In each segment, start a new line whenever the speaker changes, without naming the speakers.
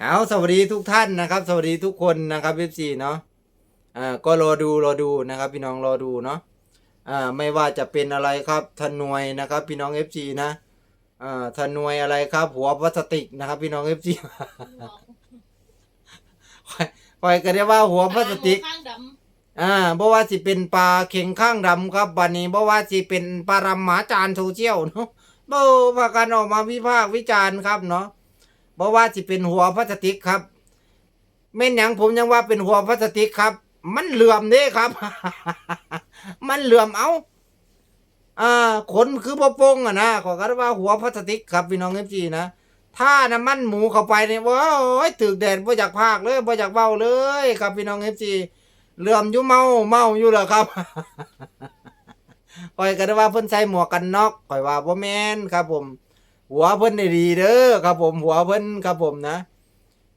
เอาสวัสดีทุกท่านนะครับ สวัสดีทุกคนนะครับเอฟซีเนาะอ่าก็รอดูรอดูนะครับ พี่น้องรอดูเนาะอ่าไม่ว่าจะเป็นอะไรครับทนวยนะครับ พี่น้องเอฟซีนะอ่าทนวยอะไรครับ หัวพลาสติกนะครับ พี่น้องเอฟซีคอยก็ได้ว่าหัวพลาสติกอ่าเพราะว่าสิเป็นปลาเข่งข้างดำครับวันนี้เพราะว่าสิเป็นปลารำหมาจานโซเชียลเนาะเบาพากันออกมาวิพากษ์วิจารณ์ครับเนาะ เพราะว่าสิเป็นหัวพลาสติกครับแม่นหยังผมยังว่าเป็นหัวพลาสติกครับ มันเหลื่อมเด้ครับ มันเหลื่อมเอาอ่าขนคือพอโปงอะนะขอกันว่าหัวพลาสติกครับพี่น้องเอฟจีนะถ้าน้ำมันหมูเข้าไปเนี่ยว้ายตึกแดดบ่อยากพากเลยบ่อยากเบ้าเลย ครับพี่น้องเอฟจีเหลื่อมอยู่เมาเมาอยู่เหรอครับคอยกันว่าเพิ่นใส่หมวกกันน็อกคอยว่าบ่แม่นครับผม หัวเพิ่นได้ดีเด้อครับ ผมหัวเพิ่นครับผมนะ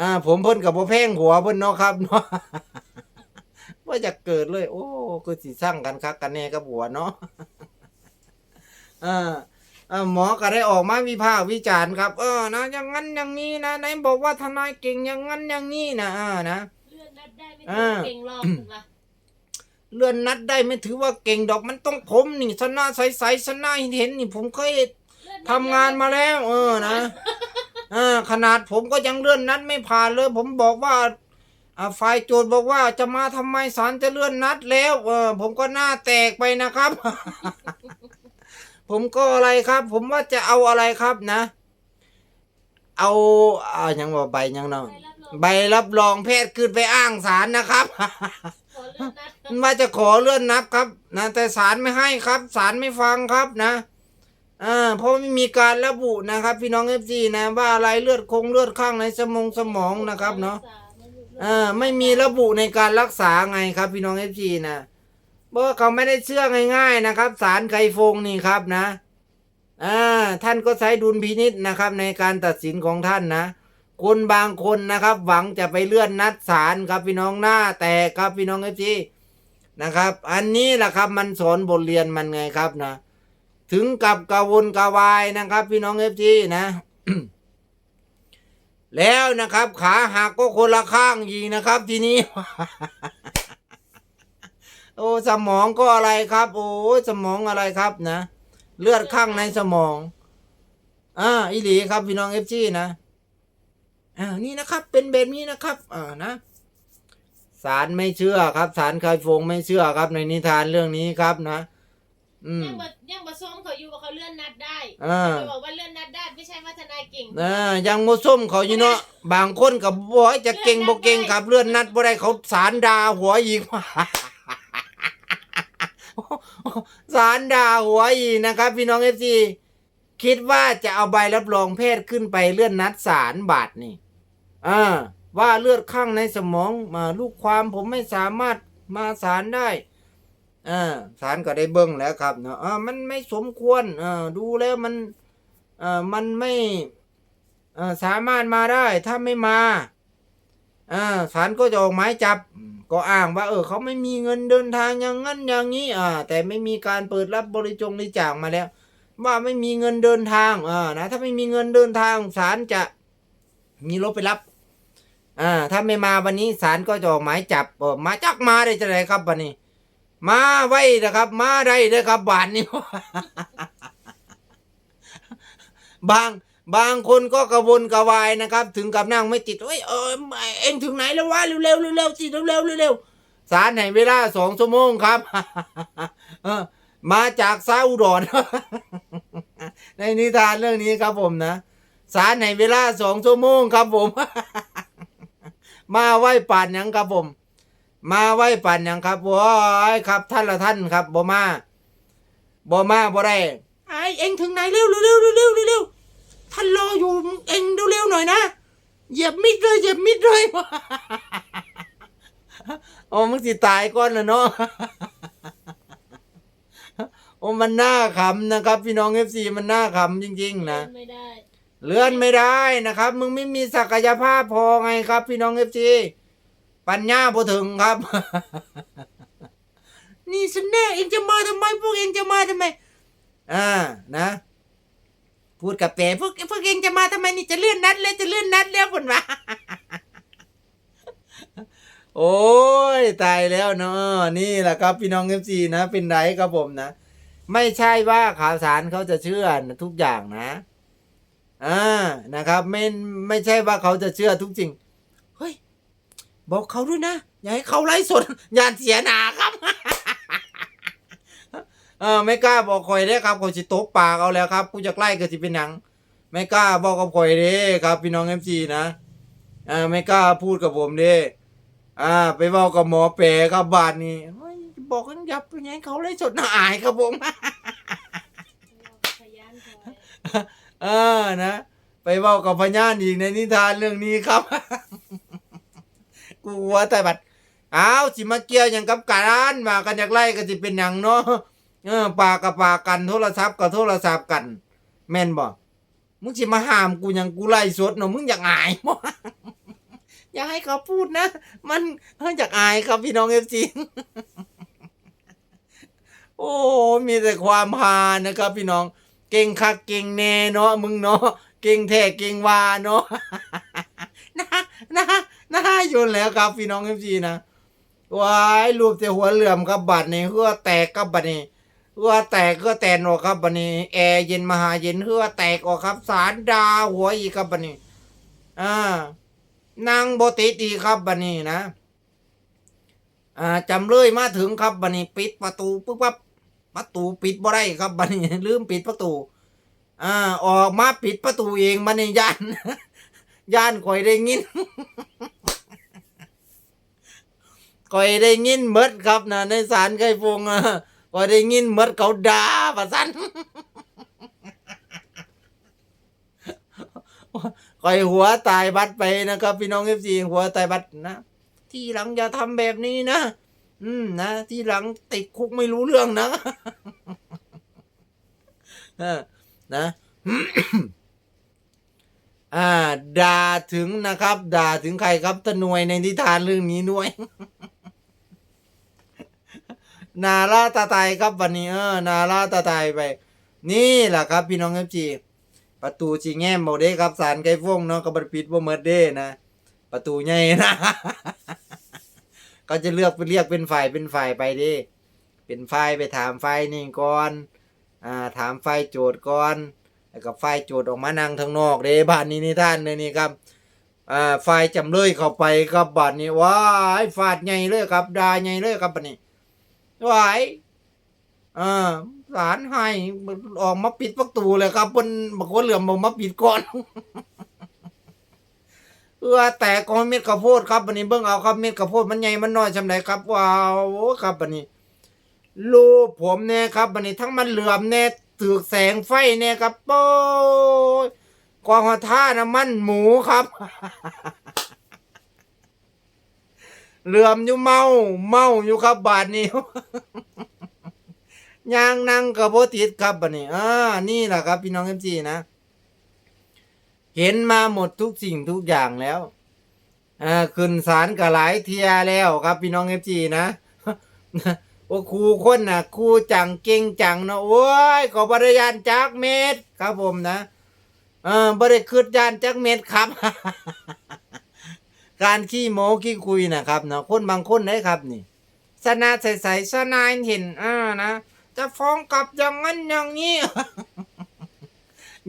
อ่า ผมเพิ่นกับบ่แพงหัวเพิ่นเนาะครับเนาะว่าจะเกิดเลย โอ้คือสิสร้างกันคักกันแน่กับหัวเนาะอ่าอ่าหมอก็ได้ออกมาวิพากษ์วิจารณ์ครับ เออนะอย่างนั้นอย่างนี้นะไหนบอกว่าทนายเก่งอย่างนั้นอย่างนี้นะอ่านะำ
เลื่อนนัดได้ไม่
อ่า
เก่งหรอกถูกปะ
เลื่อนนัดได้ไม่ถือว่าเก่งดอกมันต้องผมนี่สนาใสๆสนาเห็นๆนี่ผมเคย
เลื่อนนัด
ทำงานมาแล้ว เออนะอ่าขนาดผมก็ยังเลื่อนนัดไม่ผ่านเลย ผมบอกว่าอ่าฝ่ายโจทย์บอกว่าจะมาทำไมศาลจะเลื่อนนัดแล้ว เออ ผมก็หน้าแตกไปนะครับ ผมก็อะไรครับ ผมว่าจะเอาอะไรครับนะ เอาอ่ายังว่าใบยังเนาะ
ไปรับรอง
ใบรับรองแพทย์ขึ้นไปอ้างศาลนะครับ
ขอเลื่อนนัด
ว่าจะขอเลื่อนนับครับนะแต่ศาลไม่ให้ครับศาลไม่ฟังครับนะ อ่าเพราะไม่มีการระบุนะครับ พี่น้องเอฟซีนะว่าอะไรเลือดคงเลือดข้างในสมองสมองนะครับเนาะอ่าไม่มีระบุในการรักษาไงครับ พี่น้องเอฟซีนะเพราะว่าเขาไม่ได้เชื่อง่ายๆนะครับศาลไกฟงนี่ครับนะอ่าท่านก็ใช้ดุลพินิษนะครับ ในการตัดสินของท่านนะคนบางคนนะครับ หวังจะไปเลื่อนนัดศาลครับพี่น้องหน้าแตกครับพี่น้องเอฟซีนะครับ อันนี้แหละครับมันสอนบทเรียนมันไงครับนะ ถึงกับกระวนกระวายนะครับ พี่น้องเอฟซีนะ แล้วนะครับ ขาหักก็คนละข้างอีกนะครับ ทีนี้ โอ้สมองก็อะไรครับ โอ้สมองอะไรครับนะ เลือดข้างในสมองอ่าอีหลีครับพี่น้องเอฟซีนะอ่านี่นะครับ เป็นแบบนี้นะครับอ่านะศาลไม่เชื่อครับศาลคายฟงไม่เชื่อครับในนิทานเรื่องนี้ครับนะ อืม
ยังมายังมาส้มเขาอยู่ว่าเขาเลื่อนนัดได้
อ่า
ไปบอกว่าเลื่อนนัดได้ไม่ใช่ว่าทนายเก่ง
อ่ายังโมส้มเขาอยู่เนาะบางคนกับบ่ให้จะเก่งบ่เก่งกับเลื่อนนัดบ่ได้เขาสารดาหัวอีกสารดาหัวอีกนะครับ พี่น้องเอฟซีคิดว่าจะเอาใบรับรองแพทย์ขึ้นไปเลื่อนนัดศาลบาทนี่อ่าว่าเลือดข้างในสมองมาลูกความผมไม่สามารถมาศาลได้ อ่าศาลก็ได้เบิ้งแล้วครับเนาะอ่ามันไม่สมควรอ่าดูแล้วมันอ่ามันไม่อ่าสามารถมาได้ถ้าไม่มาอ่าศาลก็จะออกหมายจับ ก็อ้างว่าเออเขาไม่มีเงินเดินทางอย่างนั้นอย่างนี้อ่าแต่ไม่มีการเปิดรับบริจงบริจาคมาแล้ว ว่าไม่มีเงินเดินทางอ่านะถ้าไม่มีเงินเดินทางศาลจะมีรถไปรับอ่าถ้าไม่มาวันนี้ศาลก็จะออกหมายจับเออมาจักมาได้จะไหนครับวันนี้ มาไว้นะครับ มาได้เลยครับบานนี้บางบางคนก็กระวนกระวายนะครับ ถึงกับนั่งไม่ติดเอ้ยเออเอ็งถึงไหนแล้ววะเร็วเร็วเร็วเร็วสิเร็วเร็วเร็วเร็วศาลให้เวลาสองชั่วโมงครับเออมาจากซาอุดรในนิทานเรื่องนี้ครับผมนะศาลในเวลาสองชั่วโมงครับผม มาไหว้ป่านยังครับผม มาไหว้ป่านหยังครับว้ายครับ ท่านละท่านครับบ่มาบ่มาบ่ได้ไอเอ็งถึงไหนเร็วเร็วเร็วเร็วเร็วเร็วท่านรออยู่เอ็งเร็วเร็วหน่อยนะเหยียบมิดเลยเหยียบมิดเลยโอ้มึงสิตายก่อนนะเนาะโอ้มันน่าขำนะครับ พี่น้องเอฟซีมันน่าขำจริง ๆ นะ
ไม่ได้
เลื่อนไม่ได้นะครับ มึงไม่มีศักยภาพพอไงครับ พี่น้องเอฟซี ปัญญาพอถึงครับ นี่สแน่เองจะมาทำไมพวกเองจะมาทำไม อ่านะ พูดกับเป๋พวกพวกเองจะมาทำไมนี่จะเลื่อนนัดแล้วจะเลื่อนนัดแล้วผลวะโอ้ยตายแล้วเนาะนี่แหละครับพี่น้องเอฟซีนะ เป็นไรครับผมนะ ไม่ใช่ว่าข่าวสารเขาจะเชื่อทุกอย่างนะอ่านะครับ ไม่ไม่ใช่ว่าเขาจะเชื่อทุกสิ่งเฮ้ย บอกเขาด้วยนะ อย่าให้เขาไล่สดอย่าเสียหนาครับ เออไม่กล้าบอกคอยได้ครับคอยสิตกปากเอาแล้วครับกูจะใกล้ก็สิเป็นหนัง ไม่กล้าบอกกับคอยเด้ครับ พี่น้องเอฟซีนะเอ่าไม่กล้าพูดกับผมเด้อ่า ไปเว้ากับหมอแปรครับบาทนี้บอกกันยับยังไงเขาไล่สดหนาอายครับผมเออนะ ไปเว้ากับพญานอีกในนิทานเรื่องนี้ครับ กูว่าแต่บัดอ้าวสิมาเกี่ยวอย่างกับการมากันอยากไล่ก็สิเป็นอย่างเนาะเออปากกับปากกันโทรศัพท์กับโทรศัพท์กัน แม่นบ่มึงสิมาห้ามกูอย่างกูไล่สดเนาะมึงอยากอายบ่อย่าให้เขาพูดนะ มันอยากอายครับพี่น้องเอฟซีโอ้มีแต่ความฮานะครับ พี่น้อง เก่งคักเก่งแน่เนาะมึงเนาะเก่งแท้เก่งวาเนาะนะนะ นะยนแล้วครับพี่น้องเอฟซีนะว้ายรูปแต่หัวเหลื่อมครับบัดนี้เหือแตกครับบัดนี้เหือแตกเหือแตนออกครับบัดนี้แอร์เย็นมหาเย็นเหือแตกออกครับสารดาหัวอีกครับบัดนี้อ่านางโบติดีครับบัดนี้นะอ่าจำเลยมาถึงครับบัดนี้ปิดประตูปุ๊บปั๊บประตูปิดบ่ได้ครับบัดนี้ลืมปิดประตูอ่าออกมาปิดประตูเองบัดนี้ย่านย่านข่อยได้ยิน ข่อยได้ยินเมดครับนะในศาลไก่ฟงอะข่อยได้ยินเมดเขาด่าประสันข่อยหัวตายบัดไปนะครับ พี่น้องเอฟซีหัวตายบัดนะที่หลังอย่าทำแบบนี้นะอืมนะที่หลังติดคุกไม่รู้เรื่องนะนะอ่าด่าถึงนะครับ ด่าถึงใครครับตะนวยในนิทานเรื่องนี้ด้วย นาลาตาตายครับวันนี้เออนาลาตาตายไป นี่แหละครับพี่น้องเอฟจีประตูจีแง้มบอกเด้ครับสารไก่ฟงเนาะก็บรปิดว่าเมิดเด้นะ ประตูใหญ่นะก็จะเลือกไปเรียกเป็นฝ่ายเป็นฝ่ายไปดิเป็นฝ่ายไปถามฝ่ายนี่ก่อนอ่าถามฝ่ายโจทย์ก่อนแล้วก็ฝ่ายโจทย์ออกมานั่งทางนอกเด้บ้านนี้นี่ท่านเลยนี่ครับอ่าฝ่ายจำเลยเข้าไปครับบ้านนี้ว้ายฟาดใหญ่เลยครับด่าใหญ่เลยครับบ้าน นี้ว้ายอ่าศาลให้ออกมาปิดประตูเลยครับเพิ่นบอกว่าเหลื่อมบอกมาปิดก่อนเออแต่ก็เม็ดข้าวโพดครับวันนี้เบิ่งเอาครับเม็ดข้าวโพดมันใหญ่มันน้อยจำไดครับว้าวครับวันนี้รูปผมเนี่ยครับวันนี้ทั้งมันเหลื่อมเนี่ยถือแสงไฟเนี่ยครับโอ้ยกองหัวท่าน้ำมันหมูครับ เหลื่อมอยู่เมาเมาอยู่ครับบาทนี้ยางนั่งกับโบติดครับบันนี้อ่านี่แหละครับ พี่น้องเอฟซีนะ เห็นมาหมดทุกสิ่งทุกอย่างแล้วอ่าขึ้นศาลกับหลายเทียแล้วครับพี่น้องเอฟซีนะโอ้ครูคนน่ะครูจังเก่งจังนะโอ้ยขอบริยานจักเม็ดครับผมนะเออบริคืดยานจักเม็ดครับ การขี้โม้ขี้คุยนะครับเนาะคนบางคนได้ครับนี่สนาใสๆสนายเห็นอ่านะจะฟ้องกลับอย่างนั้นอย่างนี้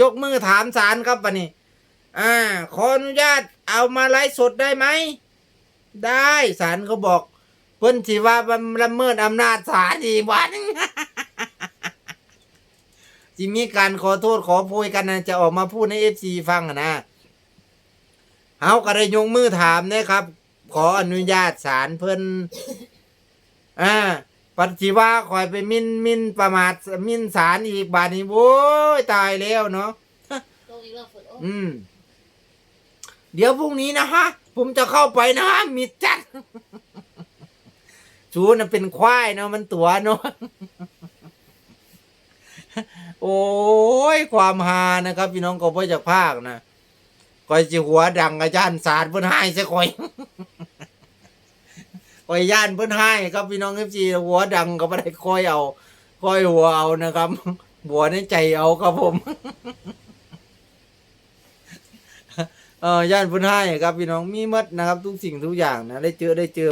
ยกมือถามศาลครับปะนี่อ่าขออนุญาตเอามาไลฟ์สดได้ไหม ได้ศาลเขาบอก เพิ่นสิว่าละเมิดอำนาจศาลอีกวันจิมีการขอโทษขอโพยกันนะจะออกมาพูดในเอฟซีฟังนะ เฮาก็ได้ยกมือถามนะครับ ขออนุญาตศาลเพิ่นอ่าปัจจิว่าคอยไปมินมินประมาทมินสารอีกบาทนี้โว้ยตายแล้วเนาะอืม เดี๋ยวพรุ่งนี้นะฮะ ผมจะเข้าไปนะฮะมิดจัดชูน่ะเป็นควายเนาะมันตัวเนาะโอ้ยความฮานะครับ พี่น้องก็พ่อจากภาคนะ คอยจิหัวดังอาจารย์ศาสตร์เพิ่นให้ซะคอยคอยย่านเพิ่นให้ครับพี่น้องเอฟซีหัวดังก็ไม่ได้คอยเอาคอยหัวเอานะครับ หัวในใจเอาครับผมเออย่านเพิ่นให้ครับพี่น้องมีหมดนะครับ ทุกสิ่งทุกอย่างนะได้เจอได้เจอ